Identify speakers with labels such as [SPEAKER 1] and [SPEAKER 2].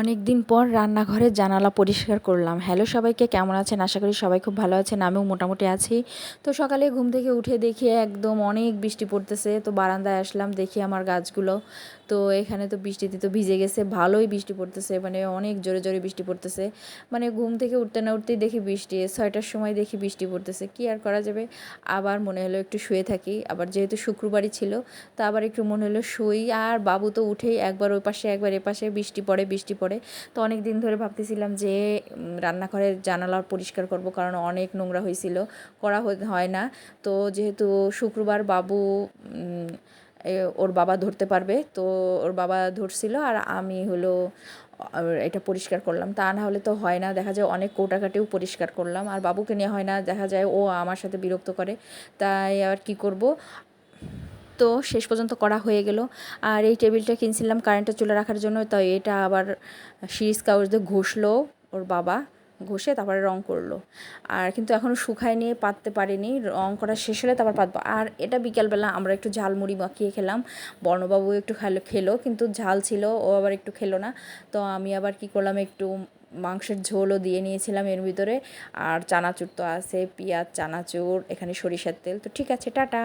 [SPEAKER 1] অনেক দিন পর রান্নাঘরের জানালা পরিষ্কার করলাম। হ্যালো সবাইকে, কেমন আছেন? আশা করি সবাই খুব ভালো আছেন। আমিও মোটামুটি আছি। তো সকালে ঘুম থেকে উঠে দেখি একদম অনেক বৃষ্টি পড়তেছে। তো বারান্দায় আসলাম, দেখি আমার গাছগুলো। তো এখানে তো বৃষ্টিতে তো ভিজে গেছে। ভালোই বৃষ্টি পড়তেছে মানে অনেক জোরে জোরে বৃষ্টি পড়তেছে। মানে ঘুম থেকে উঠতে না উঠতেই দেখি বৃষ্টি। ছয়টার সময় দেখি বৃষ্টি পড়তেছে। কি আর করা যাবে? আবার মনে হলো একটু শুয়ে থাকি। আবার যেহেতু শুক্রবারই ছিল, তো আবার একটু মনে হলো শুই। আর বাবু তো উঠেই একবার ওই পাশে, একবার এ পাশে। বৃষ্টি পড়ে বৃষ্টি পড়ে। তো অনেক দিন ধরে ভাবতেছিলাম যে রান্নাঘরের জানালা পরিষ্কার করব কারণ অনেক নোংরা হয়েছিল, করা হয় না। তো যেহেতু শুক্রবার বাবু ওর বাবা ধরতে পারবে, তো ওর বাবা ধরছিল আর আমি হলো এটা পরিষ্কার করলাম। তা না হলে তো হয় না, দেখা যায় অনেক কোটাকাটিও পরিষ্কার করলাম। আর বাবুকে নিয়ে হয় না, দেখা যায় ও আমার সাথে বিরক্ত করে। তাই আর কি করব? তো শেষ পর্যন্ত করা হয়ে গেল। আর এই টেবিলটা কিনছিলাম কারেন্টে চুলে রাখার জন্য তো এটা আবার সিরিজ কাগজ দিয়ে ঘষলো, ওর বাবা ঘষে তারপরে রং করল। আর কিন্তু এখনও শুকায় নিয়ে পাততে পারিনি, রং করা শেষ হলে তারপর পাতবো। আর এটা বিকালবেলা আমরা একটু ঝালমুড়ি মাখিয়ে খেলাম। বর্ণবাবু একটু খেলো খেলো, কিন্তু ঝাল ছিল, ও আবার একটু খেলো না। তো আমি আবার কি করলাম, একটু মাংসের ঝোলও দিয়ে নিয়েছিলাম এর ভিতরে। আর চানাচুর তো আছে, পেঁয়াজ, চানাচুর, এখানে সরিষার তেল। তো ঠিক আছে, টাটা।